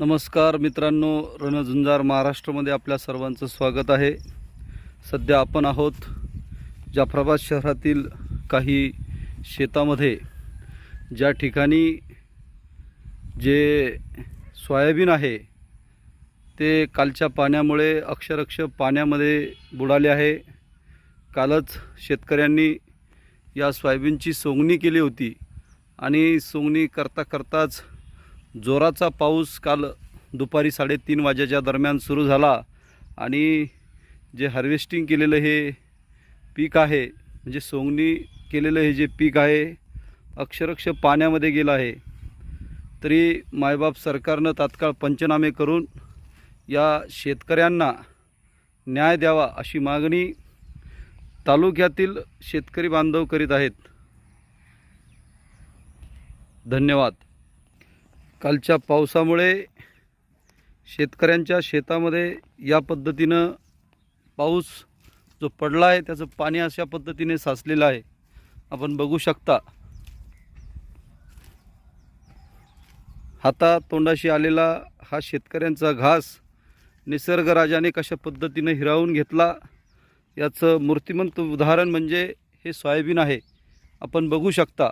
नमस्कार मित्रांनो रणझुंजार महाराष्ट्रामध्ये आपल्या सर्वांचं स्वागत आहे. सध्या आपण आहोत जाफराबाद शहरातील काही शेतामध्ये. ज्या ठिकाणी जे सोयाबीन आहे ते कालच्या पाण्यामुळे अक्षरक्ष पाण्यामध्ये बुडाले आहे. कालच शेतकऱ्यांनी या सोयाबीनची सोंगणी केली होती आणि सोंगणी करता करताच जोराचा पाऊस काल दुपारी साडेतीन वाजेच्या दरम्यान सुरू झाला आणि जे हार्वेस्टिंग केलेलं हे पीक आहे म्हणजे सोंगणी केलेलं हे जे पीक आहे अक्षरक्ष पाण्यामध्ये गेलं आहे. तरी मायबाप सरकारनं तात्काळ पंचनामे करून या शेतकऱ्यांना न्याय द्यावा अशी मागणी तालुक्यातील शेतकरी बांधव करीत आहेत. धन्यवाद. कालच्या पावसामुळे शेतकऱ्यांच्या शेतामध्ये या पद्धतीनं पाऊस जो पडला आहे त्याचं पाणी अशा पद्धतीने साचलेलं आहे. आपण बघू शकता. हाता तोंडाशी आलेला हा शेतकऱ्यांचा घास निसर्गराजाने कशा पद्धतीनं हिरावून घेतला याचं मूर्तिमंत उदाहरण म्हणजे हे सोयाबीन आहे. आपण बघू शकता.